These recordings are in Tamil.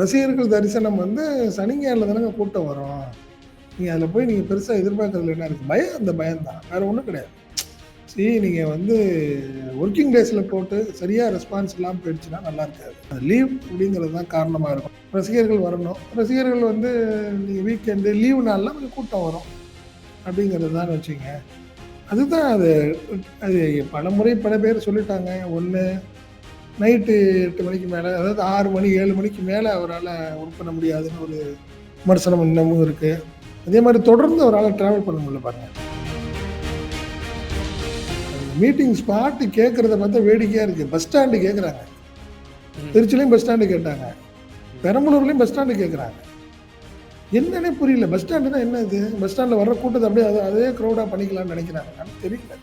ரசிகர்கள் தரிசனம் வந்து சனிஞாயிறுல தானங்க கூட்டம் வரும். நீங்கள் அதில் போய் நீங்கள் பெருசாக எதிர்பார்க்கறதுல என்ன இருக்குது பயம் அந்த பயம் தான். ஒன்றும் கிடையாது. சரி நீங்கள் வந்து ஒர்க்கிங் டேஸில் போட்டு சரியாக ரெஸ்பான்ஸ் இல்லாமல் போயிடுச்சுன்னா நல்லா இருக்காது. அது லீவ் அப்படிங்கிறது தான் காரணமாக இருக்கும். ரசிகர்கள் வரணும். ரசிகர்கள் வந்து நீங்கள் வீக்கெண்டு லீவ் நாளில் கொஞ்சம் கூட்டம் வரும். அப்படிங்கிறது தான் வச்சுங்க அதுதான் அது அது பல முறை பல பேர் சொல்லிட்டாங்க. ஒன்று நைட்டு எட்டு மணிக்கு மேலே அதாவது ஆறு மணி ஏழு மணிக்கு மேலே அவரால் ஒர்க் பண்ண முடியாதுன்னு ஒரு விமர்சனம் இன்னமும் இருக்குது அதே மாதிரி தொடர்ந்து அவரால் ட்ராவல் பண்ண முடியல பாருங்க. மீட்டிங் ஸ்பாட்டு கேட்குறத பார்த்தா வேடிக்கையாக இருக்குது பஸ் ஸ்டாண்டு கேட்குறாங்க திருச்சிலையும் பஸ் ஸ்டாண்டு கேட்டாங்க. பெரம்பலூர்லேயும் பஸ் ஸ்டாண்டு கேட்குறாங்க என்னன்னே புரியல. பஸ் ஸ்டாண்டுனா என்ன இது? பஸ் ஸ்டாண்டில் வர்ற கூட்டத்தை அப்படியே அது அதே க்ரௌடாக பண்ணிக்கலாம்னு நினைக்கிறாங்க. தெரியல.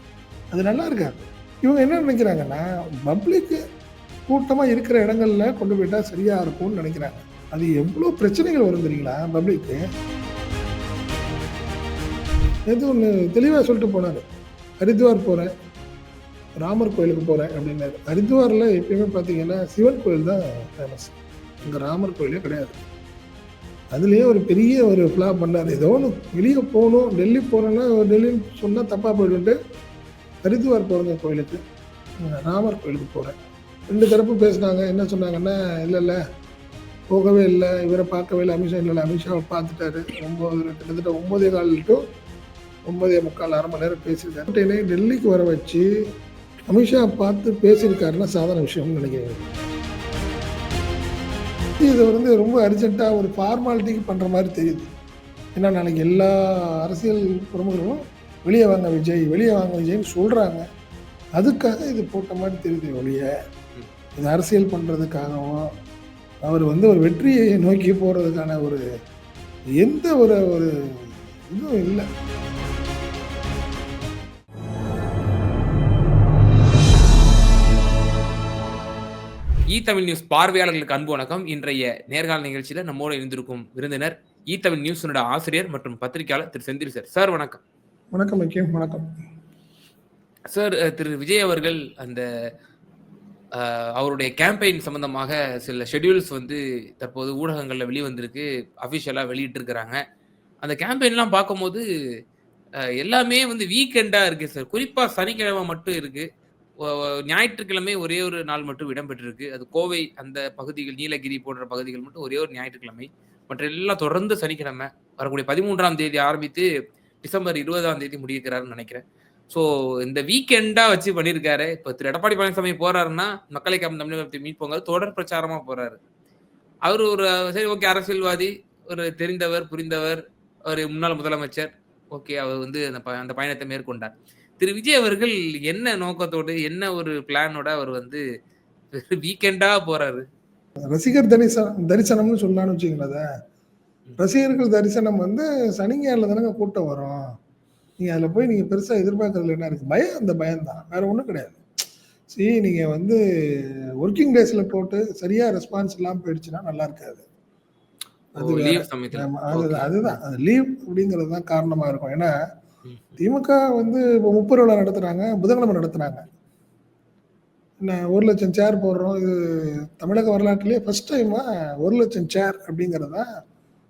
அது நல்லா இருக்காது. இவங்க என்ன நினைக்கிறாங்கன்னா, பப்ளிக்கு கூட்டமாக இருக்கிற இடங்களில் கொண்டு போயிட்டா சரியா இருக்கும்னு நினைக்கிறேன் அது எவ்வளோ பிரச்சனைகள் வரும் தெரியுங்களா? பப்ளிக்கு. எது ஒன்று தெளிவாக சொல்லிட்டு போனாரு. ஹரித்வார் போகிறேன் ராமர் கோயிலுக்கு போகிறேன் அப்படின்னாரு. ஹரித்வாரில் எப்பயுமே பார்த்தீங்கன்னா, சிவன் கோயில் தான் ஃபேமஸ். இங்கே ராமர் கோயிலே கிடையாது. அதுலேயே ஒரு பெரிய ஒரு ஃப்ளாப் பண்ணார் ஏதோ ஒன்று வெளியே போகணும் டெல்லி போகிறேன்னா டெல்லின்னு சொன்னால் தப்பாக போயிடும்ன்ட்டு, ஹரித்வார் போகிறேங்க கோயிலுக்கு. ராமர் கோயிலுக்கு போகிறேன் ரெண்டு தரப்பு பேசுனாங்க. என்ன சொன்னாங்கன்னா, இல்லை இல்லை போகவே இல்லை இவரை பார்க்கவே இல்லை அமித்ஷா இல்லை அமித்ஷாவை பார்த்துட்டாரு. ஒம்பது கிட்டத்தட்ட ஒம்பதே கால் டு ஒம்பதே முக்கால் அரை மணி நேரம் பேசியிருக்காரு. என்னை டெல்லிக்கு வர வச்சு, அமித்ஷா பார்த்து பேசியிருக்காருன்னா சாதாரண விஷயம்னு நினைக்கிறேன். இது வந்து ரொம்ப அர்ஜென்ட்டாக ஒரு ஃபார்மாலிட்டிக்கு பண்ணுற மாதிரி தெரியுது. ஏன்னா நாளைக்கு எல்லா அரசியல் பிரமுகர்களும் வெளியே வாங்க விஜய், வெளியே வாங்க விஜய்னு சொல்கிறாங்க அதுக்காக இது போட்ட மாதிரி தெரியுது ஒழிய, இது அரசியல் பண்றதுக்காகவும், அவர் வந்து ஒரு வெற்றியை நோக்கி போறதுக்கான ஒரு எந்த ஒரு ஒரு இதுவும் இல்ல. ஈ தமிழ் நியூஸ் பார்வையாளர்களுக்கு அன்பு வணக்கம். இன்றைய நேர்காணல் நிகழ்ச்சியில நம்மோடு இணைந்திருக்கும் விருந்தினர், ஈ தமிழ் நியூஸினோட ஆசிரியர் மற்றும் பத்திரிகையாளர் திரு செந்தில் சார். சார் வணக்கம். வணக்கம். வணக்கம். சார் திரு விஜய் அவர்கள் அந்த அவருடைய கேம்பெயின் சம்பந்தமாக சில ஷெட்யூல்ஸ் வந்து தற்போது ஊடகங்களில் வெளிவந்திருக்கு. அஃபிஷியலாக வெளியிட்டிருக்கிறாங்க. அந்த கேம்பெயின்லாம் பார்க்கும்போது, எல்லாமே வந்து வீக்கெண்டாக இருக்குது சார். குறிப்பாக சனிக்கிழமை மட்டும் இருக்குது ஞாயிற்றுக்கிழமை ஒரே ஒரு நாள் மட்டும் இடம்பெற்றிருக்கு. அது கோவை அந்த பகுதிகள், நீலகிரி போன்ற பகுதிகள் மட்டும் ஒரே ஒரு ஞாயிற்றுக்கிழமை. மற்ற எல்லாம் தொடர்ந்து சனிக்கிழமை. வரக்கூடிய 13ஆம் தேதி ஆரம்பித்து டிசம்பர் 20ஆம் தேதி முடியிருக்கிறாருன்னு நினைக்கிறேன். ஸோ இந்த வீக்கெண்டா வச்சு பண்ணியிருக்காரு. இப்ப திரு எடப்பாடி பழனிசாமி போறாருன்னா, மக்களை காக்கும் தமிழகத்தை மீட்போங்க தொடர் பிரச்சாரமா போறாரு. அவரு ஒரு சரி ஓகே அரசியல்வாதி, ஒரு தெரிந்தவர், புரிந்தவர், ஒரு முன்னாள் முதலமைச்சர். ஓகே அவர் வந்து அந்த அந்த பயணத்தை மேற்கொண்டார். திரு விஜய் அவர்கள் என்ன நோக்கத்தோடு, என்ன ஒரு பிளானோட அவர் வந்து வீக்கெண்டா போறாரு? ரசிகர் தரிசனம் தரிசனம்னு சொல்லலாம்னு. ம். ரசிகர்கள் தரிசனம் வந்து சனிஞாயிறுல தானங்க கூட்டம் வரும். நீங்க அதில போய் நீங்க பெருசா எதிர்பார்க்கிறதுல என்ன இருக்கு? பயம் அந்த பயம் தான். வேற ஒண்ணும் கிடையாது. சீ நீங்க வந்து ஒர்க்கிங் டேஸ்ல போட்டு சரியா ரெஸ்பான்ஸ் இல்லாம போயிடுச்சுன்னா நல்லா இருக்காது. அது. அதுதான். அது லீவ் அப்படிங்கிறது தான் காரணமா இருக்கும். ஏன்னா. திமுக வந்து இப்போ முப்பெரு விழா நடத்துறாங்க. புதன்கிழமை நடத்துனாங்க. என்ன 1,00,000 சேர் போடுறோம். இது தமிழக வரலாற்றிலேயே ஃபர்ஸ்ட் டைமா 1,00,000 சேர் அப்படிங்கிறது தான்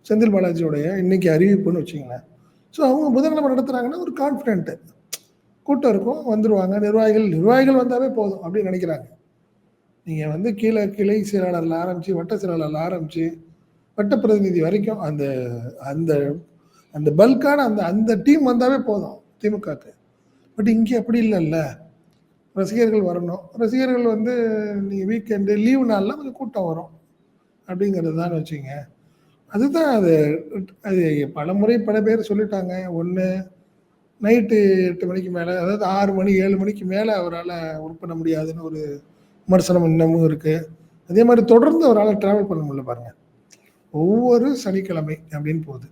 செந்தில் பாலாஜியோடைய இன்னைக்கு அறிவிப்புன்னு வச்சுக்கங்களேன். ஸோ அவங்க புதன்கிழமை நடத்துகிறாங்கன்னா ஒரு கான்ஃபிடென்ட்டு கூட்டம் இருக்கும். வந்துடுவாங்க நிர்வாகிகள் நிர்வாகிகள் வந்தாவே போதும் அப்படின்னு நினைக்கிறாங்க. நீங்கள் வந்து கீழே கிளை செயலாளரில் ஆரம்பித்து வட்ட செயலாளரில் ஆரம்பித்து வட்ட பிரதிநிதி வரைக்கும் அந்த அந்த அந்த பல்க்கான அந்த அந்த டீம் வந்தாவே போதும் திமுகக்கு. பட் இங்கே அப்படி இல்லைல்ல ரசிகர்கள் வரணும். ரசிகர்கள் வந்து நீங்கள் வீக்கெண்டு லீவு நாள்லாம் கொஞ்சம் கூட்டம் வரும். அப்படிங்கிறது தான் வச்சுங்க அதுதான் அது அது பல முறை பல பேர் சொல்லிட்டாங்க. ஒன்று நைட்டு எட்டு மணிக்கு மேலே அதாவது ஆறு மணி ஏழு மணிக்கு மேலே அவரால் ஒர்க் பண்ண முடியாதுன்னு ஒரு விமர்சனம் இன்னமும் இருக்குது அதே மாதிரி தொடர்ந்து அவரால் ட்ராவல் பண்ண முடியல பாருங்கள் ஒவ்வொரு சனிக்கிழமை அப்படின்னு போகுது.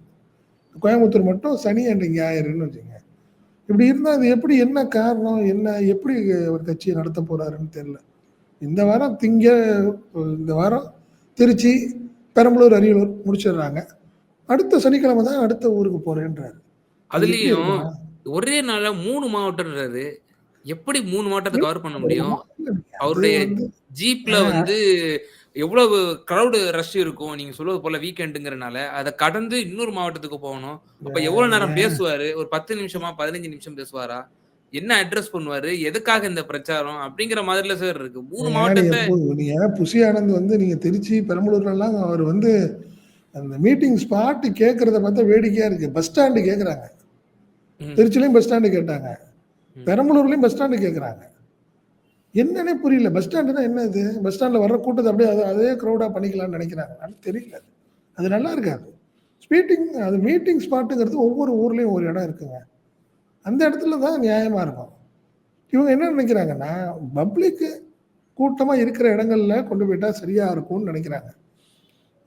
கோயம்புத்தூர் மட்டும் சனி அண்ட் ஞாயிறுன்னு வச்சுங்க இப்படி இருந்தால் அது எப்படி என்ன காரணம்? என்ன எப்படி ஒரு கட்சியை நடத்த போகிறாருன்னு தெரில இந்த வாரம் திங்க இந்த வாரம் திருச்சி, பெரம்பலூர், அரியலூர் முடிச்சிடுறாங்க. அடுத்த சனிக்கிழமை தான் அடுத்த ஊருக்கு போறேன்றாரு. அதுலயும்? ஒரே நாள்ல 3 மாவட்டம்ன்றாரு. எப்படி 3 மாவட்டத்த கவர் பண்ண முடியும்? அவருடைய ஜீப்ல. வந்து எவ்வளவு கிரவுடு ரஷ் இருக்கும். நீங்க சொல்வது போல வீக்கெண்டுங்கிறனால, அத கடந்து இன்னொரு மாவட்டத்துக்கு போகணும். அப்ப எவ்வளவு நேரம் பேசுவாரு? ஒரு 10 நிமிஷமா, 15 நிமிஷம் பேசுவாரா? என்ன அட்ரஸ் பண்ணுவாரு? எதுக்காக இந்த பிரச்சாரம்? அப்படிங்கிற மாதிரில சார் இருக்கு. 3 ஏங்க நீங்க மாவட்டத்த நீங்க புசி ஆனந்த் வந்து நீங்க திருச்சி, பெரம்பலூர்லலாம் அவர் வந்து அந்த மீட்டிங் ஸ்பாட் கேட்கறத பார்த்தா வேடிக்கையா இருக்கு. பஸ் ஸ்டாண்ட் கேட்கறாங்க. திருச்சிலயும் பஸ் ஸ்டாண்ட் கேட்டாங்க. பெரம்பலூர்லயும் பஸ் ஸ்டாண்ட் கேட்கறாங்க. என்னன்னே புரியல. பஸ் ஸ்டாண்டுன்னா என்ன இது? பஸ் ஸ்டாண்ட்ல வர்ற கூட்டத்த அப்படியே அத அதே கிரவுடா பண்ணிக்கலாம்னு நெனைக்கிறாங்களான்னு தெரியல. அது நல்லா இருக்காது. ஸ்பீட்டிங் அது மீட்டிங் ஸ்பாட்டுங்கிறது ஒவ்வொரு ஊர்லயும் ஒரு இடம் இருக்குங்க. அந்த இடத்துல தான் நியாயமா இருக்கும். இவங்க என்ன நெனைக்கிறாங்கன்னா, பப்ளிக்கு கூட்டமா இருக்கிற இடங்கள்ல கொண்டு போயிட்டா சரியா இருக்கும்னு நெனைக்கிறாங்க.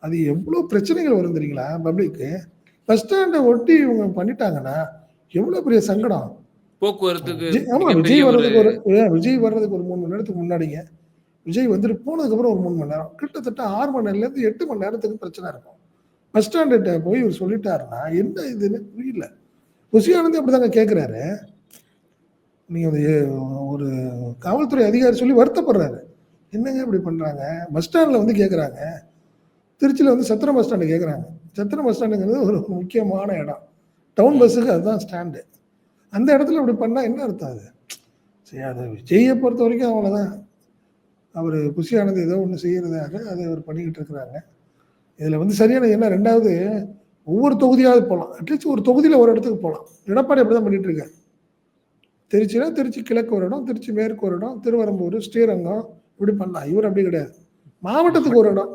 அது எவ்ளோ பிரச்சனைகள் வரும் தெரியுங்களா? பப்ளிக்கு. பஸ் ஸ்டாண்ட ஒட்டி இவங்க பண்ணிட்டாங்கன்னா, எவ்வளோ பெரிய சங்கடம். போக்குவரத்துக்கு விஜய் ஆமா மிகப்பெரிய விஜய் ஒரு வர்றதுக்கு ஒரு விஜய் வர்றதுக்கு ஒரு 3 மணி நேரத்துக்கு முன்னாடிங்க. விஜய் வந்துட்டு போனதுக்கப்புறம் ஒரு 3 மணி நேரம். கிட்டத்தட்ட 6 மணி நேரம்லேருந்து 8 மணி நேரத்துக்கு பிரச்சனை இருக்கும். பஸ் ஸ்டாண்டுட்ட போய் இவரு சொல்லிட்டாருன்னா, என்ன இதுன்னு புரியல. புசி அப்படி அப்படிதாங்க கேட்குறாரு நீங்கள் வந்து ஒரு காவல்துறை அதிகாரி சொல்லி வருத்தப்படுறாரு. என்னங்க இப்படி பண்ணுறாங்க பஸ் ஸ்டாண்டில் வந்து கேட்குறாங்க திருச்சியில் வந்து சத்திரம் பஸ் ஸ்டாண்டு கேட்குறாங்க சத்திரம் பஸ் ஸ்டாண்டுங்கிறது ஒரு முக்கியமான இடம். டவுன் பஸ்ஸுக்கு அதுதான் ஸ்டாண்டு. அந்த இடத்துல அப்படி பண்ணால் என்ன அர்த்தம் அது? சரி அது பொறுத்த வரைக்கும் அவ்வளோதான். அவர் புஷியானது ஏதோ ஒன்று செய்கிறதாக அதை அவர் பண்ணிக்கிட்டு இருக்கிறாங்க. இதில் வந்து சரியான என்ன ரெண்டாவது ஒவ்வொரு தொகுதியாவது போகலாம் அட்லீஸ்ட் ஒரு தொகுதியில் ஒரு இடத்துக்கு போகலாம் எடப்பாடி அப்படிதான் பண்ணிட்டு இருக்காரு. திருச்சினா திருச்சி கிழக்கு ஒரு இடம், திருச்சி மேற்கு ஒரு இடம், திருவரம்பூர் ஸ்ரீரங்கம் இப்படி பண்ணலாம். இவர் அப்படி கிடையாது. மாவட்டத்துக்கு ஒரு இடம்.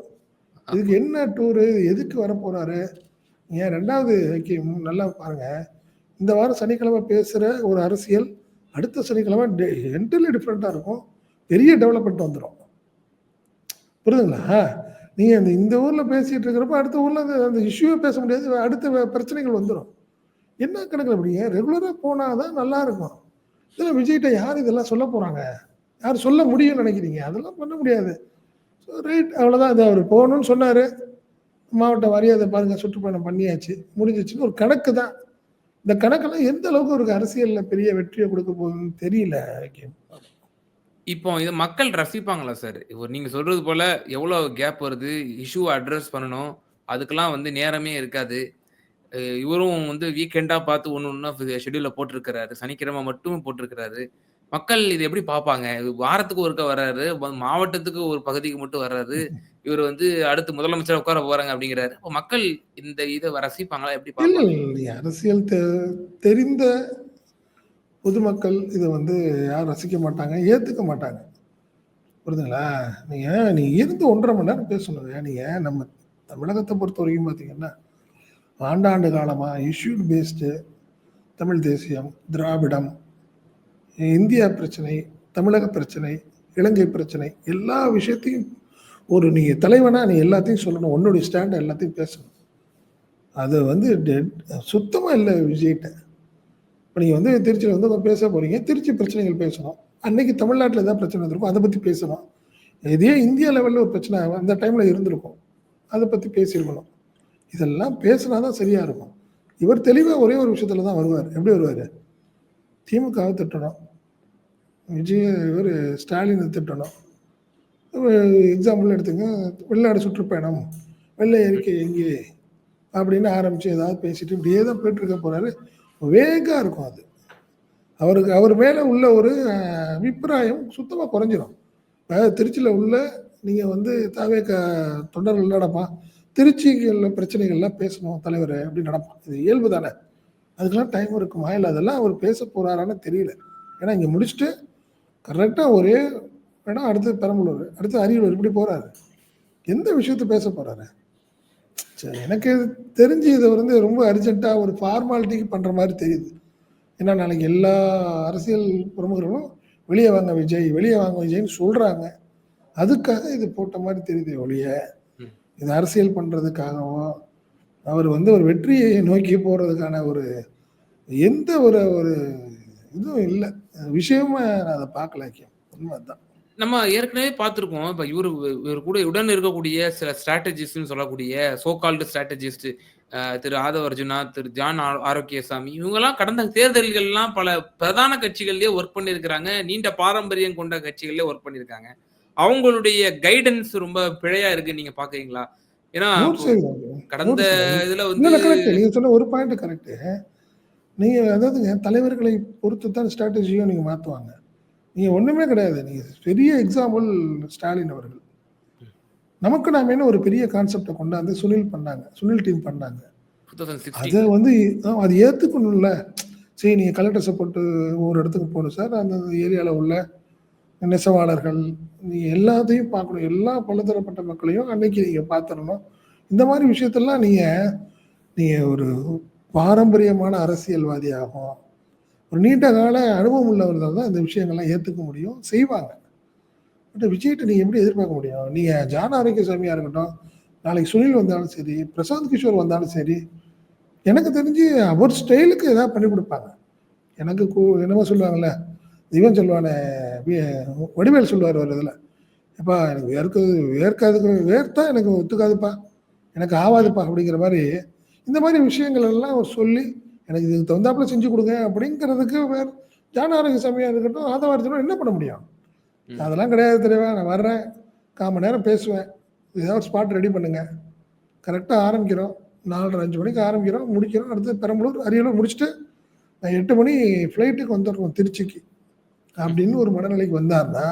இதுக்கு என்ன டூரு? எதுக்கு வர போகிறாரு ஏன் ரெண்டாவது நல்லா பாருங்க. இந்த வாரம் சனிக்கிழமை பேசுகிற ஒரு அரசியல், அடுத்த சனிக்கிழமை டெ என்டையர்லி டிஃப்ரெண்ட்டாக இருக்கும். பெரிய டெவலப்மெண்ட் வந்துடும் புரியுதுங்களா? நீங்கள் அந்த இந்த ஊரில் பேசிகிட்டு இருக்கிறப்ப, அடுத்த ஊரில் அந்த அந்த இஷ்யூவே பேச முடியாது. அடுத்த பிரச்சனைகள் வந்துடும் என்ன கணக்கில் அப்படிங்க ரெகுலராக போனால் தான் நல்லா இருக்கும். விஜய்கிட்ட யார் இதெல்லாம் சொல்லப் போகிறாங்க யார் சொல்ல முடியும்னு நினைக்கிறீங்க அதெல்லாம் பண்ண முடியாது. ஸோ ரைட் அவ்வளோதான். அது அவர் போகணும்னு சொன்னார் மாவட்ட வாரியா அத பாருங்க சுற்றுப்பயணம் பண்ணியாச்சு. முடிஞ்சிருச்சுன்னு ஒரு கணக்கு தான். இந்த கணக்கெல்லாம் எந்த அளவுக்கு ஒரு அரசியலில் பெரிய வெற்றியை கொடுக்க போகுதுன்னு தெரியல ஓகே இப்போ இத மக்கள் ரசிப்பாங்களா சார்? இப்போ நீங்க சொல்றது போல எவ்வளோ கேப் வருது? இஷ்யூவ அட்ரஸ் பண்ணணும். அதுக்கெல்லாம் வந்து நேரமே இருக்காது. அ இவரும் வந்து வீக்கெண்டா பார்த்து ஒண்ணு ஒண்ணா ஷெட்யூல்ல போட்டிருக்கிறாரு. சனிக்கிழமை மட்டும் போட்டிருக்கிறாரு. மக்கள் இத எப்படி பார்ப்பாங்க? வாரத்துக்கு ஒருக்கா வர்றாரு. மாவட்டத்துக்கு ஒரு பகுதிக்கு மட்டும் வர்றாரு. இவரு வந்து அடுத்து முதலமைச்சரா உட்கார போறாங்க அப்படிங்கிறாரு. அப்ப மக்கள் இந்த இத ரசிப்பாங்களா? எப்படி இல்ல, பார்ப்பாங்க? இல்ல. அரசியல் தெ தெரிந்த பொதுமக்கள் இதை வந்து யாரும் ரசிக்க மாட்டாங்க. ஏற்றுக்க மாட்டாங்க. புரியுதுங்களா? நீங்க நீங்க இருந்து 1 1/2 மணி நேரம் பேசணுங்க. நீங்க நம்ம தமிழகத்த பொறுத்தவரைக்கும் பார்த்தீங்கன்னா, ஆண்டாண்டு காலமாக இஷ்யூ பேஸ்டு தமிழ் தேசியம், திராவிடம், இந்தியா பிரச்சனை, தமிழக பிரச்சனை, இலங்கை பிரச்சனை எல்லா விஷயத்தையும் ஒரு நீங்கள் தலைவனா நீ எல்லாத்தையும் சொல்லணும். உன்னுடைய ஸ்டாண்ட் எல்லாத்தையும் பேசணும். அது வந்து சுத்தமாக இல்லை விஜய்கிட்ட இப்போ நீங்கள் வந்து திருச்சியில் வந்து பேச போகிறீங்க திருச்சி பிரச்சனைகள் பேசணும். அன்னைக்கு தமிழ்நாட்டில் எதாவது பிரச்சனை வந்திருக்கும். அதை பற்றி பேசணும். இதே இந்தியா லெவலில் ஒரு பிரச்சனை அந்த டைமில் இருந்திருக்கும். அதை பற்றி பேசியிருக்கணும். இதெல்லாம் பேசினா தான் சரியாக இருக்கும். இவர் தெளிவாக ஒரே ஒரு விஷயத்துல தான் வருவார் எப்படி வருவார் திமுகவை திட்டணும். விஜய் இவர் ஸ்டாலினை திட்டணும். எக்ஸாம்பிள் எடுத்துங்க. வெளிநாடு சுற்றுப்பயணம், வெள்ளை அறிக்கை எங்கே? அப்படின்னு ஆரம்பித்து ஏதாவது பேசிட்டு இப்படியே தான் போயிட்டு இருக்க வேகாக வேகா இருக்கும் அது. அவருக்கு அவர் மேலே உள்ள ஒரு அபிப்பிராயம் சுத்தமாக குறைஞ்சிடும் இப்போ திருச்சியில் உள்ள நீங்கள் வந்து தாவேக்க தொண்டர்கள் நடப்பான் திருச்சில பிரச்சனைகள்லாம் பேசணும் தலைவர் அப்படின்னு நடப்பான் இது இயல்பு தானே. அதுக்கெல்லாம் டைம் இருக்குமா? இல்லை அதெல்லாம் அவர் பேச போகிறாரான்னு தெரியல. ஏன்னா இங்கே முடிச்சுட்டு கரெக்டாக ஒரே இடம் அடுத்து பெரம்பலூர், அடுத்து அரியலூர் இப்படி போகிறாரு எந்த விஷயத்த பேச போகிறாரு சரி எனக்கு தெரிஞ்சு இத வந்து ரொம்ப அர்ஜென்ட்டா ஒரு ஃபார்மாலிட்டிக்கு பண்ற மாரி தெரியுது. ஏன்னா நாளைக்கு எல்லா அரசியல் பிரமுகர்களும் வெளிய வாங்க விஜய், வெளிய வாங்க விஜய்ன்னு சொல்றாங்க. அதுக்காக இது போட்ட மாரி தெரியுதே ஒழிய. இது அரசியல் பண்றதுக்காகவோ, அவர் வந்து ஒரு வெற்றியை நோக்கி போறதுக்கான ஒரு எந்த ஒரு ஒரு இதுவும் இல்ல. விஷயமா நான் அத பார்க்கல ஹக்கீம். உண்ம அதான். நம்ம ஏற்கனவே பார்த்திருக்கோம். இப்ப இவரு இவரு கூட உடன் இருக்கக்கூடிய சில ஸ்ட்ராட்டஜிஸ்ட்ன்னு சொல்லக்கூடிய சோ கால்டு ஸ்ட்ராட்டஜிஸ்ட் திரு ஆதவ அர்ஜுனா, திரு ஜான் ஆரோக்கியசாமி இவங்கலாம் கடந்த தேர்தல்கள்லாம் பல பிரதான கட்சிகள்லயே ஒர்க் பண்ணியிருக்கிறாங்க. நீண்ட பாரம்பரியம் கொண்ட கட்சிகள்லயே ஒர்க் பண்ணியிருக்காங்க. அவங்களுடைய கைடன்ஸ் ரொம்ப பிழையா இருக்கு நீங்க பாக்குறீங்களா ஏன்னா கடந்த இதுல வந்து நீங்க சொன்ன ஒரு பாயிண்ட் கரெக்ட் நீங்க அதாவதுங்க தலைவர்களை பொறுத்து தான் ஸ்ட்ராட்டஜியும் நீங்க மாத்துவாங்க. நீங்க ஒண்ணுமே கிடையாது. நீங்க பெரிய எக்ஸாம்பிள் ஸ்டாலின் அவர்கள். நமக்கு நாம என்ன ஒரு பெரிய கான்செப்டை கொண்டாந்து சுனில் பண்ணாங்க. சுனில் டீம் பண்ணாங்க. அதை வந்து அது ஏற்றுக்கணும்ல சரி நீங்கள் கலெக்டர் சப்போர்ட்டு ஒரு இடத்துக்கு போகணும். சார் அந்த ஏரியாவில் உள்ள நெசவாளர்கள் நீங்கள் எல்லாத்தையும் பார்க்கணும். எல்லா பலதரப்பட்ட மக்களையும் அன்னைக்கு நீங்கள் பார்த்துடணும். இந்த மாதிரி விஷயத்தெல்லாம் நீங்கள் நீங்கள் ஒரு பாரம்பரியமான அரசியல்வாதியாகும். ஒரு நீண்ட கால அனுபவம் உள்ளவர்கள் தான் இந்த விஷயங்கள்லாம் ஏற்றுக்க முடியும் செய்வாங்க. பட் விஜய்கிட்ட நீங்கள் எப்படி எதிர்பார்க்க முடியும்? நீங்கள் ஜான ஆரோக்கியசாமியாக இருக்கட்டும் நாளைக்கு சுனில் வந்தாலும் சரி பிரசாந்த் கிஷோர் வந்தாலும் சரி எனக்கு தெரிஞ்சு அவர் ஸ்டைலுக்கு ஏதாவது பண்ணி கொடுப்பாங்க. எனக்கு கூ என்னமோ சொல்லுவாங்கள்ல இவன் சொல்லுவானே வடிவேல் சொல்லுவார் ஒரு இதில். எப்பா எனக்கு வேர்க்குது வேர்க்காதுக்கு வேர்த்தா எனக்கு ஒத்துக்காதுப்பா எனக்கு ஆவாதுப்பா அப்படிங்கிற மாதிரி இந்த மாதிரி விஷயங்கள் எல்லாம் அவர் சொல்லி எனக்கு இதுக்கு தகுந்தாப்புல செஞ்சு கொடுங்க அப்படிங்கிறதுக்கு வேறு ஜான ஆரோக்கியசாமியாக இருக்கட்டும் ஆதவாரத்தினும் என்ன பண்ண முடியும். அதெல்லாம் கிடையாது தெரியவா நான் வர்றேன் கால் மணி நேரம் பேசுவேன். ஏதாவது ஸ்பாட் ரெடி பண்ணுங்க. கரெக்டாக ஆரம்பிக்கிறோம். நாலரை அஞ்சு மணிக்கு ஆரம்பிக்கிறோம் முடிக்கிறோம். அடுத்து பெரம்பலூர் அரியலூர் முடிச்சுட்டு நான் எட்டு மணி ஃப்ளைட்டுக்கு வந்துடுறோம் திருச்சிக்கு. அப்படின்னு ஒரு மனநிலைக்கு வந்தாருன்னா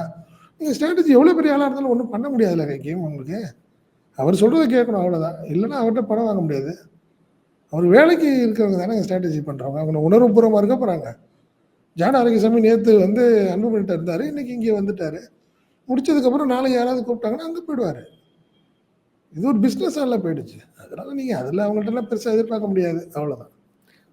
நீங்கள் ஸ்ட்ராட்டஜி எவ்வளோ பெரிய ஆளாக இருந்தாலும் ஒன்றும் பண்ண முடியாதுல்ல கேம் உங்களுக்கு அவர் சொல்கிறத கேட்கணும் அவ்வளோதான் இல்லைன்னா அவர்கிட்ட பணம் வாங்க முடியாது. அவர் வேலைக்கு இருக்கிறவங்க தானே ஸ்ட்ராட்டஜி பண்ணுறவங்க அவங்க உணர்வுபூர்வமாக இருக்க போகிறாங்க ஜான ஆரோக்கியசாமி நேற்று வந்து அன்புமணிட்ட இருந்தார். இன்னைக்கு இங்கே வந்துட்டாரு. முடிச்சதுக்கப்புறம் நாளைக்கு யாராவது கூப்பிட்டாங்கன்னா அங்கே போயிடுவார். இது ஒரு பிஸ்னஸ் எல்லாம் போயிடுச்சு. அதனால நீங்கள் அதில் அவங்கள்ட்டலாம் பெருசாக எதிர்பார்க்க முடியாது. அவ்வளோதான்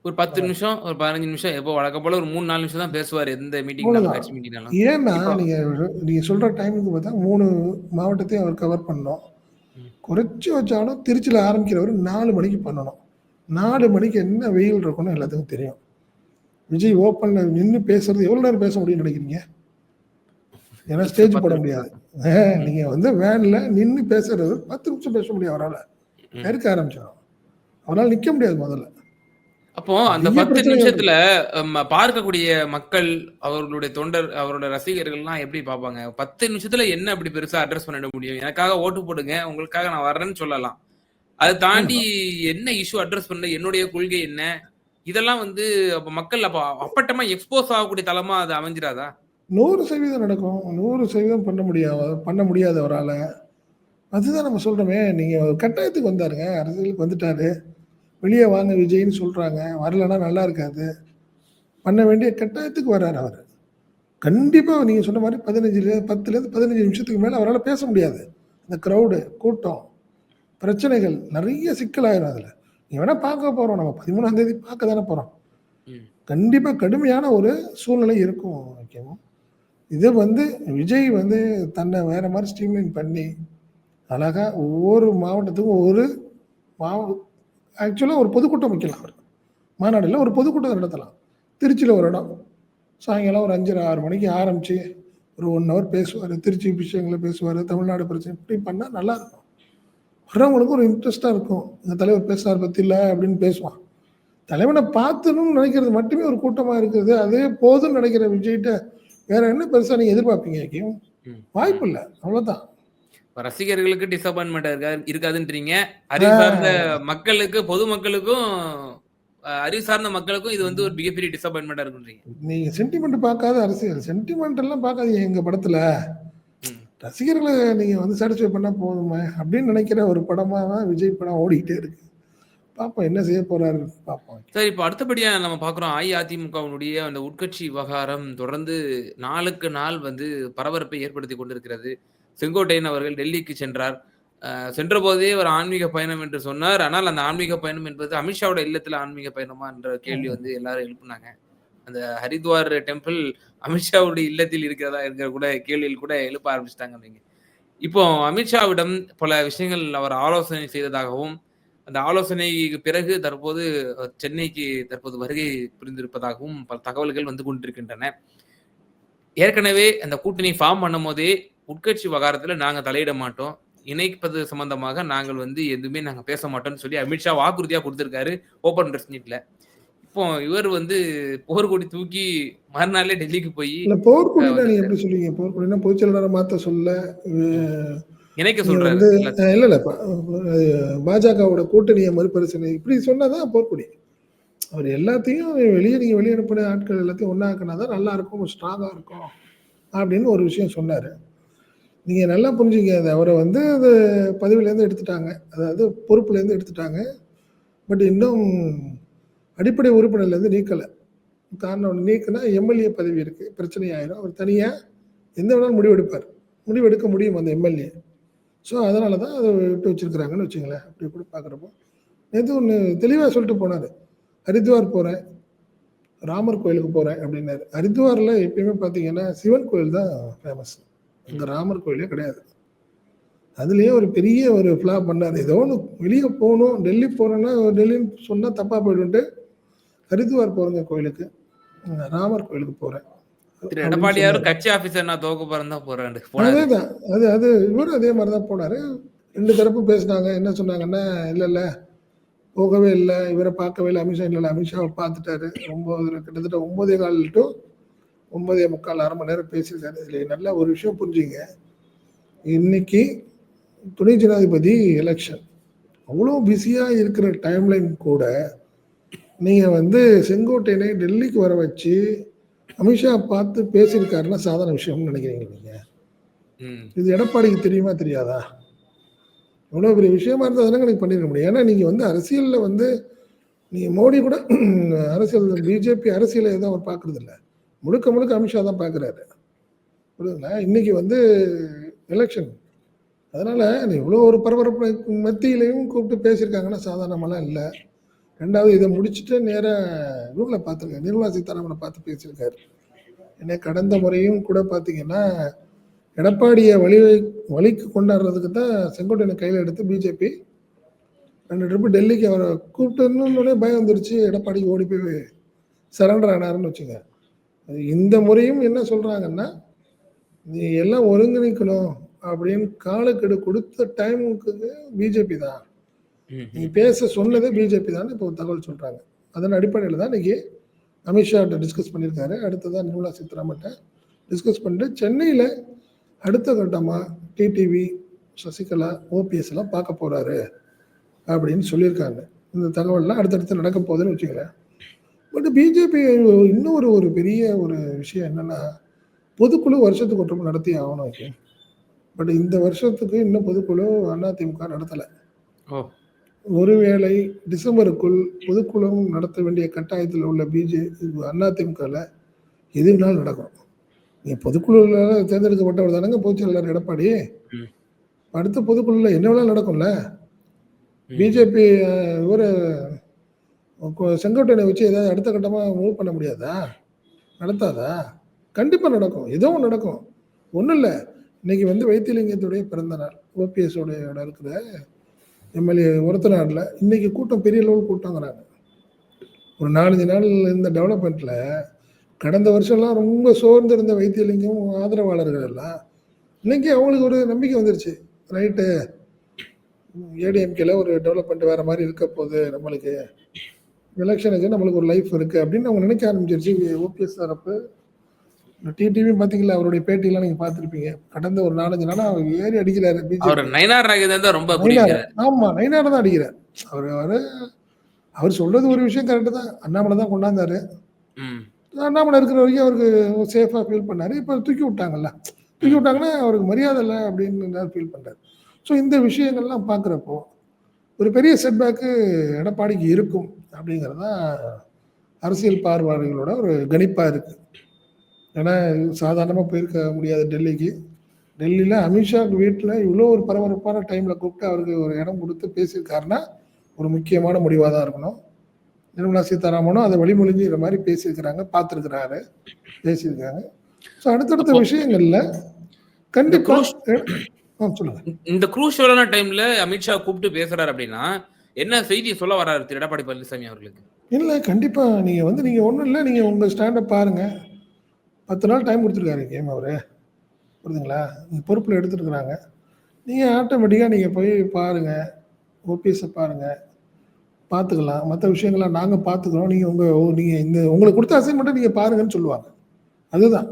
ஒரு பத்து நிமிஷம் ஒரு பதினஞ்சு நிமிஷம் எப்போ வழக்கம் போல ஒரு மூணு நாலு நிமிஷம் தான் பேசுவார் எந்த மீட்டிங்னாலும் ஏன்னா நீங்கள் நீங்கள் சொல்கிற டைமுக்கு பார்த்தா மூணு மாவட்டத்தையும் அவர் கவர் பண்ணணும். ம். குறைச்சி வச்சாலும் திருச்சியில் ஆரம்பிக்கிறவர் நாலு மணிக்கு பண்ணணும். நாலு மணிக்கு என்ன வெயில் இருக்கும்னு எல்லாத்துக்கும் தெரியும். விஜய் ஓப்பனில் நின்று பேசுறது எவ்வளோ நேரம் பேச முடியும்னு நினைக்கிறீங்க? ஏன்னா ஸ்டேஜ் போட முடியாது. நீங்க வந்து வேன்ல நின்று பேசுறது பத்து நிமிஷம் பேச முடியும் அவரால். நெருக்க ஆரம்பிச்சிடும். அவரால் நிக்க முடியாது முதல்ல. அப்போ அந்த பத்து நிமிஷத்துல பார்க்கக்கூடிய மக்கள் அவர்களுடைய தொண்டர் அவரோட ரசிகர்கள்லாம் எப்படி பார்ப்பாங்க? பத்து நிமிஷத்துல என்ன அப்படி பெருசா அட்ரஸ் பண்ணிட முடியும்? எனக்காக ஓட்டு போடுங்க உங்களுக்காக நான் வர்றேன்னு சொல்லலாம். அதை தாண்டி என்ன இஷ்யூ அட்ரஸ் பண்ண என்னுடைய கொள்கை என்ன? இதெல்லாம் வந்து அப்ப மக்கள் அப்ப அப்பட்டமா எக்ஸ்போஸ் ஆகக்கூடிய தளமா அது அமைஞ்சிராதா நூறு சதவீதம் நடக்கும். நூறு சதவீதம் பண்ண முடியாது பண்ண முடியாது அவரால் அதுதான் நம்ம சொல்றோமே. நீங்க ஒரு கட்டாயத்துக்கு வந்தாருங்க. அரசியலுக்கு வந்துட்டாரு. வெளியே வாங்க விஜய்னு சொல்றாங்க. வரலன்னா நல்லா இருக்காது. பண்ண வேண்டிய கட்டாயத்துக்கு வர்றாரு அவர். கண்டிப்பா நீங்க சொன்ன மாதிரி பதினஞ்சுல பத்துலேருந்து பதினஞ்சு நிமிஷத்துக்கு மேல அவரால் பேச முடியாது. அந்த க்ரௌடு கூட்டம். பிரச்சனைகள் நிறைய சிக்கலாயிரும் அதுல. நீ வேணா பார்க்க போறோம். நம்ம பதிமூணாம் தேதி பார்க்க தானே போறோம். ம். கண்டிப்பா கடுமையான ஒரு சூழ்நிலை இருக்கும் ஓகேவா இது வந்து விஜய் வந்து தன்னை வேற மாதிரி ஸ்ட்ரீம்லைன் பண்ணி அழகா ஒவ்வொரு மாவட்டத்துக்கும் ஒரு மாவ ஆக்சுவலாக ஒரு பொதுக்கூட்டம் வைக்கலாம் அவர். மாநாடுல ஒரு பொதுக்கூட்டம் நடத்தலாம். திருச்சியில் ஒரு இடம். சாயங்காலம் ஒரு அஞ்சரை ஆறு மணிக்கு ஆரம்பிச்சு ஒரு ஒன் ஹவர் பேசுவார். திருச்சி விஷயங்களை பேசுவார். தமிழ்நாடு பிரச்சனை இப்படி பண்ணால் நல்லா இருக்கும். வர்றவங்களுக்கு ஒரு இன்ட்ரெஸ்டாக இருக்கும். இந்த தலைவர் பேசுனார் பற்றி இல்லை அப்படின்னு பேசுவான். தலைவனை பார்த்துணும்னு நினைக்கிறது மட்டுமே ஒரு கூட்டமாக இருக்குது அதே போதும்னு நினைக்கிற விஜய்கிட்ட வேற என்ன பெருசாக நீங்கள் எதிர்பார்ப்பீங்க ஐக்கியம் ம். வாய்ப்பு இல்லை. அவ்வளோதான் ரசிகர்களுக்கு டிசப்பாயின்மெண்ட் இருக்கா இருக்காதுன்றீங்க. அறிவு சார்ந்த மக்களுக்கு பொதுமக்களுக்கும் அறிவு சார்ந்த மக்களுக்கும் இது வந்து ஒரு மிகப்பெரிய டிசப்பாயின்மெண்டா இருக்குன்றீங்க. நீங்கள் சென்டிமெண்ட் பார்க்காத அரசியல். சென்டிமெண்ட் எல்லாம் பார்க்காதீங்க எங்கள் படத்தில். ரசிகர்களை நீங்கள் வந்து சாட்டிஸ்ஃபை பண்ணால் போதுமே அப்படின்னு நினைக்கிற ஒரு படமாக தான் விஜய் படம் ஓடிக்கிட்டே இருக்கு. பார்ப்போம் என்ன செய்ய போறாரு பார்ப்போம் சரி இப்போ அடுத்தபடியா நம்ம பார்க்குறோம் அஇஅதிமுகவினுடைய அந்த உட்கட்சி விவகாரம் தொடர்ந்து நாளுக்கு நாள் வந்து பரபரப்பை ஏற்படுத்தி கொண்டிருக்கிறது. செங்கோட்டையன் அவர்கள் டெல்லிக்கு சென்றார். அஹ், சென்றபோதே ஒரு ஆன்மீக பயணம் என்று சொன்னார். ஆனால் அந்த ஆன்மீக பயணம் என்பது அமித்ஷாவோட இல்லத்துல ஆன்மீக பயணமா என்ற கேள்வி வந்து எல்லாரும் எழுப்புனாங்க. அந்த ஹரித்வார் டெம்பிள் அமித்ஷாவுடைய இல்லத்தில் இருக்கிறதா இருக்கிற கூட கேள்வியில் கூட எழுப்ப ஆரம்பிச்சிட்டாங்க நீங்க இப்போ அமித்ஷாவிடம் பல விஷயங்கள் அவர் ஆலோசனை செய்ததாகவும் அந்த ஆலோசனைக்கு பிறகு தற்போது சென்னைக்கு தற்போது வருகை புரிந்திருப்பதாகவும் பல தகவல்கள் வந்து கொண்டிருக்கின்றன. ஏற்கனவே அந்த கூட்டணி ஃபார்ம் பண்ணும் போதே உட்கட்சி விவகாரத்தில் நாங்கள் தலையிட மாட்டோம். இணைப்பது சம்பந்தமாக நாங்கள் வந்து எதுவுமே நாங்கள் பேச மாட்டோம்னு சொல்லி அமித்ஷா வாக்குறுதியாக கொடுத்துருக்காரு ஓபன் பிரஸ் மீட்ல இப்போ இவர் வந்து போர்க்கொடி தூக்கி மறுநாளே டெல்லிக்கு போய் இல்ல போர்க்குடினா நீங்க எப்படி சொல்லுவீங்க போர்க்குடினா பொதுச் செயலாளரை மாத்த சொல்ல இணைக்க சொல்றாரு இல்ல இல்ல பாஜகவோட கூட்டணியை மறுபரிசீலனை இப்படி சொன்னாதான் போர்க்குடி அவர் எல்லாத்தையும் வெளியே நீங்க வெளியே அனுப்பின ஆட்கள் எல்லாத்தையும் ஒன்னாக்குனா தான் நல்லா இருக்கும் ஸ்ட்ராங்கா இருக்கும் அப்படின்னு ஒரு விஷயம் சொன்னாரு. நீங்க நல்லா புரிஞ்சுங்க அது அவரை வந்து அது பதவியிலேருந்து எடுத்துட்டாங்க. அதாவது பொறுப்புலேருந்து எடுத்துட்டாங்க. பட் இன்னும் அடிப்படை உறுப்பினர்லேருந்து நீக்கலை. காரணம் நீக்கினா எம்எல்ஏ பதவி இருக்குது பிரச்சனை ஆயிடும் அவர் தனியாக எந்த வேணாலும் முடிவெடுப்பார். முடிவெடுக்க முடியும் அந்த எம்எல்ஏ ஸோ அதனால தான் அதை விட்டு வச்சுருக்குறாங்கன்னு வச்சுங்களேன். அப்படி கூட பார்க்குறப்போ நேற்று ஒன்று தெளிவாக சொல்லிட்டு போனார். ஹரித்வார் போகிறேன் ராமர் கோயிலுக்கு போகிறேன் அப்படின்னாரு. ஹரித்வாரில் எப்பயுமே பார்த்தீங்கன்னா சிவன் கோயில் தான் ஃபேமஸ் இந்த ராமர் கோயிலே கிடையாது. அதுலேயே ஒரு பெரிய ஒரு ஃப்ளாப் பண்ணார். ஏதோ ஒன்று வெளியே போகணும் டெல்லி போகிறேன்னா டெல்லின்னு சொன்னால் தப்பாக போயிடுன்ட்டு ஹரித்வார் போகிறேங்க கோயிலுக்கு. ராமர் கோயிலுக்கு போகிறேன் எடப்பாடியாரும் கட்சி ஆபீசர் நான் தோக்க போறேன் தான் போறாரு. அதே போனாரு. தான் அது அது இவரும் அதே மாதிரி தான் போனார். ரெண்டு தரப்பும் பேசினாங்க. என்ன சொன்னாங்கன்னா இல்லை இல்லை. போகவே இல்லை. இவரை பார்க்கவே இல்லை. அமித்ஷா இல்லை. அமித்ஷாவை பார்த்துட்டாரு. ஒம்பது கிட்டத்தட்ட ஒன்பதே கால் டு ஒன்பதே முக்கால் அரை மணி நேரம் பேசியிருக்காரு. இதில் நல்ல ஒரு விஷயம் புரிஞ்சுங்க. இன்னைக்கு துணை ஜனாதிபதி எலெக்ஷன் அவ்வளோ பிஸியாக இருக்கிற டைம்லைன் கூட நீங்கள் வந்து செங்கோட்டையனை டெல்லிக்கு வர வச்சு அமித்ஷா பார்த்து பேசியிருக்காருன்னா சாதாரண விஷயம்னு நினைக்கிறீங்க நீங்கள். இது எடப்பாடிக்கு தெரியுமா தெரியாதா? இவ்வளோ பெரிய விஷயமா இருந்தால் தானே எனக்கு பண்ணிருக்க முடியும். ஏன்னா நீங்கள் வந்து அரசியலில் வந்து நீங்கள் மோடி கூட அரசியல் பிஜேபி அரசியலை எதுவும் அவர் பார்க்கறது இல்ல முழுக்க முழுக்க அமித்ஷா தான் பார்க்குறாரு. புரியுதுங்களா? இன்னைக்கு வந்து எலெக்ஷன் அதனால இவ்வளோ ஒரு பரபரப்பு மத்தியிலையும் கூப்பிட்டு பேசியிருக்காங்கன்னா சாதாரணமெல்லாம் இல்லை. ரெண்டாவது இதை முடிச்சுட்டு நேராக இவங்களை பார்த்துருக்காரு நிர்மலா சீதாராமனை பார்த்து பேசியிருக்காரு. ஏன்னா கடந்த முறையும் கூட பார்த்தீங்கன்னா எடப்பாடியை வழி வழிக்கு கொண்டாடுறதுக்கு தான் செங்கோட்டையனை கையில் எடுத்து பிஜேபி ரெண்டு ட்ரிப்பு டெல்லிக்கு அவரை கூப்பிட்டுன்னு பயம் வந்துருச்சு. எடப்பாடிக்கு ஓடி போய் சரண்டர் ஆனாருன்னு வச்சுங்க இந்த முறையும் என்ன சொல்கிறாங்கன்னா நீ எல்லாம் ஒருங்கிணைக்கணும் அப்படின்னு காலக்கெடு கொடுத்த டைமுக்கு பிஜேபி தான். நீ பேச சொன்னதே பிஜேபி தான் இப்போ தகவல் சொல்றாங்க. அதன் அடிப்படையில் தான் இன்னைக்கு அமித்ஷாட்ட டிஸ்கஸ் பண்ணியிருக்காரு. அடுத்ததான் நிர்மலா சீதாராமன்ட்ட டிஸ்கஸ் பண்ணிட்டு சென்னையில் அடுத்த கட்டமாக டிடிவி சசிகலா ஓபிஎஸ் எல்லாம் பார்க்க போறாரு அப்படின்னு சொல்லியிருக்காங்க. இந்த தகவல்லாம் அடுத்தடுத்து நடக்க போகுதுன்னு வச்சுங்களேன் பட் பிஜேபி இன்னும் ஒரு ஒரு பெரிய ஒரு விஷயம் என்னன்னா பொதுக்குழு வருஷத்துக்கு ட்ரிப் நடத்தி ஆகணும் ஓகே. பட் இந்த வருஷத்துக்கு இன்னும் பொதுக்குழு அதிமுக நடத்தலை. ஓ. ஒருவேளை டிசம்பருக்குள் பொதுக்குழுவும் நடத்த வேண்டிய கட்டாயத்தில் உள்ள பிஜே அதிமுகவில் எது வேணாலும் நடக்கும். நீ பொதுக்குழுவில் தேர்ந்தெடுக்கப்பட்டவர் தானங்க பொதுச் செயலாளர் எடப்பாடி. அடுத்த பொதுக்குழுல என்ன வேணாலும் நடக்கும்ல. பிஜேபி ஒரு செங்கோட்டையனை வச்சு ஏதாவது அடுத்த கட்டமாக மூவ் பண்ண முடியாதா? நடத்தாதா? கண்டிப்பாக நடக்கும். ஏதோ ஒன்று நடக்கும். ஒன்றும் இல்லை. இன்னைக்கு வந்து வைத்தியலிங்கத்துடைய பிறந்த நாள். ஓபிஎஸ் உடைய இருக்கிற எம்எல்ஏ ஒருத்த நாளில் இன்னைக்கு கூட்டம் பெரிய லெவல் கூட்டங்கிறாங்க. ஒரு நாலஞ்சு நாள் இந்த டெவலப்மெண்ட்டில் கடந்த வருஷம்லாம் ரொம்ப சோர்ந்து இருந்த வைத்தியலிங்கம் ஆதரவாளர்கள் எல்லாம் இன்னைக்கு அவங்களுக்கு ஒரு நம்பிக்கை வந்துருச்சு. ரைட்டு. ஏடிஎம்கேல ஒரு டெவலப்மெண்ட் வேற மாதிரி இருக்க போகுது. நம்மளுக்கு எலெக்ஷனுக்கு நம்மளுக்கு ஒரு லைஃப் இருக்குது அப்படின்னு அவங்க நினைக்க ஆரம்பிச்சிருச்சு. ஓபிஎஸ் தரப்பு டிடிவி பார்த்தீங்களா அவருடைய பேட்டியெல்லாம் நீங்க பார்த்துருப்பீங்க. கடந்த ஒரு நாலஞ்சு நாளா அவர் ஏறி அடிக்கிறாரு அவர் நயனார் நாகேந்திரன் தான் ரொம்ப ஆமா நயினார் தான் அடிக்கிறார். அவர் அவரு அவர் சொல்றது ஒரு விஷயம் கரெக்டு தான். அண்ணாமலை தான் கொண்டாந்தாரு. அண்ணாமலை இருக்கிற வரைக்கும் அவருக்கு சேஃபாக ஃபீல் பண்ணாரு. இப்போ தூக்கி விட்டாங்கல்ல. தூக்கி விட்டாங்கன்னா அவருக்கு மரியாதை இல்லை அப்படின்னு ஃபீல் பண்றாரு. ஸோ இந்த விஷயங்கள்லாம் பார்க்குறப்போ ஒரு பெரிய செட்பேக்கு எடப்பாடிக்கு இருக்கும் அப்படிங்கிறது தான் அரசியல் பார்வையாளர்களோட ஒரு கணிப்பாக இருக்கு. ஏன்னா சாதாரணமாக போயிருக்க முடியாது டெல்லிக்கு. டெல்லியில் அமித்ஷா வீட்டில் இவ்வளோ ஒரு பரபரப்பான டைமில் கூப்பிட்டு அவருக்கு ஒரு இடம் கொடுத்து பேசியிருக்காருன்னா ஒரு முக்கியமான முடிவாக தான் இருக்கணும். நிர்மலா சீதாராமனும் அதை வழிமொழிஞ்சு இந்த மாதிரி பேசியிருக்கிறாங்க பார்த்துருக்கிறாரு பேசியிருக்காங்க. ஸோ அடுத்தடுத்த விஷயங்கள்ல கண்டிப்பா cruise- ஆ சொல்லுங்க. இந்த குரூஷியலான டைம்ல அமித்ஷா கூப்பிட்டு பேசுறாரு அப்படின்னா என்ன செய்தி சொல்ல வராரு திரு எடப்பாடி பழனிசாமி அவர்களுக்கு? இல்லை கண்டிப்பா. நீங்க வந்து நீங்க ஒன்றும் இல்லை நீங்க உங்க ஸ்டாண்டப் பாருங்க. பத்து நாள் டைம் கொடுத்துருக்காரு கேம் அவரு புரியுதுங்களா பொறுப்பில் எடுத்துருக்குறாங்க நீங்க ஆட்டோமேட்டிக்காக நீங்க போய் பாருங்க ஓபிஎஸ்ஸை பாருங்க பார்த்துக்கலாம். மத்த விஷயங்கள்லாம் நாங்க பார்த்துக்கிறோம். நீங்க உங்க நீங்க இந்த உங்களுக்கு குடுத்த அசைன்மென்ட்ட நீங்க பாருங்கன்னு சொல்லுவாங்க. அதுதான்.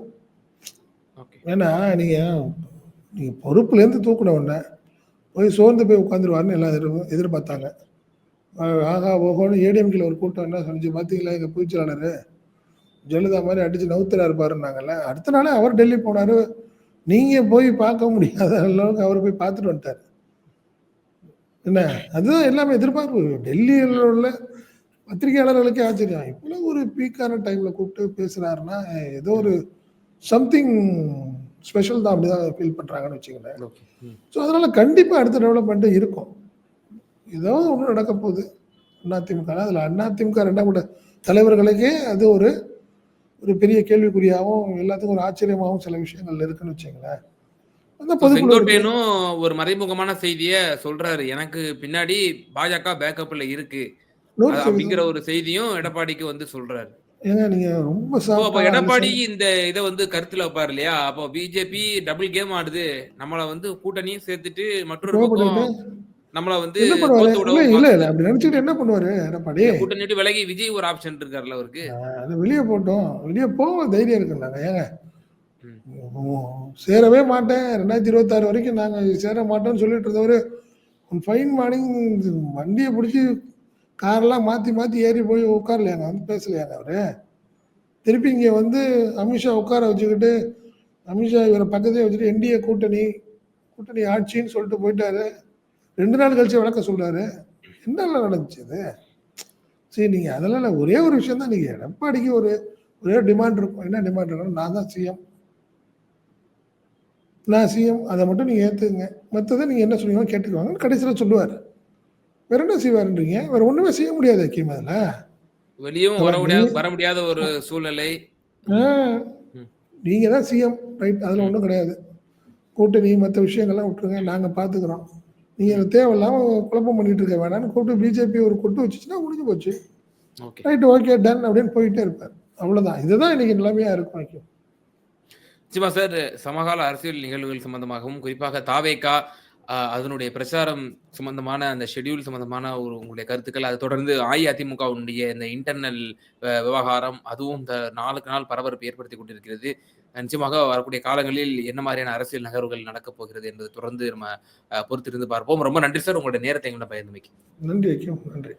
ஓகே. ஏன்னா, நீங்க நீங்க பொறுப்புலேருந்து தூக்குன உடனே, போய் சோர்ந்து போய் உட்காந்துருவாருன்னு எல்லாம் எதிர் எதிர்பார்த்தாங்க. ஆஹா, ஓஹோன்னு ஏடிஎம்கேல ஒரு கூட்டம் என்ன சொன்னுச்சு பார்த்தீங்களா, எங்க பொதுச் செயலாளரு, ஜெயலலிதா மாரி அடிச்சு நவுத்துறாரு பாருன்னாங்கல்ல. அடுத்த நாளே அவர் டெல்லி போனாரு. நீங்க போய் பார்க்க முடியாத அளவுக்கு அவரு போய் பார்த்துட்டு வந்துட்டாரு. என்ன? அதுதான் எல்லாமே எதிர்பார்ப்பு. டெல்லியில உள்ள பத்திரிகையாளர்களுக்கே ஆச்சரியம். இவ்வளவு ஒரு பீக்கான டைம்ல கூப்பிட்டு பேசுறாருன்னா, ஏதோ ஒரு சம்திங் ஸ்பெஷல் தான் அப்படிதான் ஃபீல் பண்றாங்கன்னு வச்சுக்கங்களேன். ஸோ அதனால கண்டிப்பா அடுத்த டெவலப்மெண்ட் இருக்கும். ஏதாவது ஒண்ணு நடக்க போகுது. அதிமுக. அதுல அதிமுக 2ஆம் கட்ட தலைவர்களுக்கே அது ஒரு ஒரு பெரிய கேள்விக்குறியாவும், எல்லாத்துக்கும் ஒரு ஆச்சரியமாவும் சில விஷயங்கள் இருக்குன்னு இருக்கு. செங்கோட்டையனும் ஒரு மறைமுகமான செய்திய சொல்றாரு. எனக்கு பின்னாடி பாஜக பேக்கப்ல இருக்கு. அப்படிங்கிற ஒரு செய்தியும் எடப்பாடிக்கு வந்து சொல்றாரு. ஏங்க எடப்பாடி இந்த இத வந்து கருத்துல வைப்பாரு இல்லையா? அப்போ பிஜேபி டபுள் கேம் ஆடுது. நம்மள வந்து கூட்டணியும் சேர்த்துட்டு மற்றொரு பக்கம் நம்மள வந்து என்ன பண்ணுவாரு? தோத்து இல்ல, இல்ல. அப்படி நினைச்சுக்கிட்டு என்ன பண்ணுவாரு எடப்பாடி? கூட்டணி விலகி விஜய் ஒரு ஆப்ஷன் இருக்காருல்ல அவருக்கு. அது வெளிய போட்டும். வெளிய போக தைரியம் இருக்குன்னாங்க. ஏங்க சேரவே மாட்டேன். 2026 வரைக்கும் நாங்க சேர மாட்டோம்னு சொல்லிட்டு இருந்தவரு, ஃபைன் மார்னிங் வண்டிய புடிச்சு கார்லாம் மாத்தி மாத்தி ஏறி போய் உட்காரலையாங்க. வந்து பேசலையாங்க அவரு? திருப்பி இங்க வந்து அமித்ஷா உட்கார வச்சுக்கிட்டு, அமித்ஷா இவர பக்கத்திலேயே வச்சுட்டு என்டிஏ கூட்டணி, கூட்டணி ஆட்சின்னு சொல்லிட்டு போயிட்டாரு. 2 நாள் கழிச்சு விளக்கம் சொல்றாரு. என்னலாம் நடந்துச்சு? சரி நீங்க அதெல்லாம் இல்ல. ஒரே ஒரு விஷயம் தான் நீங்க எடப்பாடிக்கு ஒரு ஒரே ஒரு டிமாண்ட் இருக்கும். என்ன டிமாண்ட் இருக்குன்னா, நான் தான் சிஎம். நான் சிஎம். அத மட்டும் நீங்க ஏத்துக்கங்க. மத்தத நீங்க என்ன சொன்னீங்களோ கேட்டுக்குவாங்கன்னு கடைசியில சொல்லுவாரு. வேற என்ன செய்வாருன்றீங்க? வேற ஒண்ணுமே செய்ய முடியாது ஹக்கீம் அதுல. வெளியவும் வர முடியாத வர முடியாத ஒரு சூழ்நிலை. நீங்க தான் சிஎம். ரைட். அதுல ம். ஒண்ணும் கிடையாது. கூட்டணி மத்த விஷயங்கள்லாம் விட்டுருங்க. நாங்க பார்த்துக்கிறோம். நீங்க ம். தேவையில்லாம குழப்பம் பண்ணிட்டு இருக்க வேணாம்னு கூப்பிட்டு பிஜேபி ஒரு கொட்டு வச்சுச்சுன்னா முடிஞ்சு போச்சு. ஓகே. ரைட் ஓகே டன் அப்படின்னு போயிட்டே இருப்பாரு. அவ்வளவுதான். இதுதான் இன்னைக்கு நிலைமையா இருக்கும் ஹக்கீம். நிச்சயமா சார். சமகால அரசியல் நிகழ்வுகள் சம்பந்தமாகவும், குறிப்பாக தாவேகா அ அதனுடைய பிரச்சாரம் சம்பந்தமான அந்த ஷெட்யூல் சம்பந்தமான ஒரு உங்களுடைய கருத்துக்கள், அத தொடர்ந்து அஇஅதிமுகவுடைய இந்த இன்டர்னல் விவகாரம், அதுவும் இந்த நாளுக்கு நாள் பரபரப்பு ஏற்படுத்திக் கொண்டிருக்கிறது. நிச்சயமாக வரக்கூடிய காலங்களில் என்ன மாதிரியான அரசியல் நகர்வுகள் நடக்கப் போகிறது என்பது தொடர்ந்து நம்ம பொறுத்திருந்து பார்ப்போம். ரொம்ப நன்றி சார். உங்களுடைய நேரத்தை எங்களிடம் பயந்துமைக்கு நன்றி வைக்கும் நன்றி.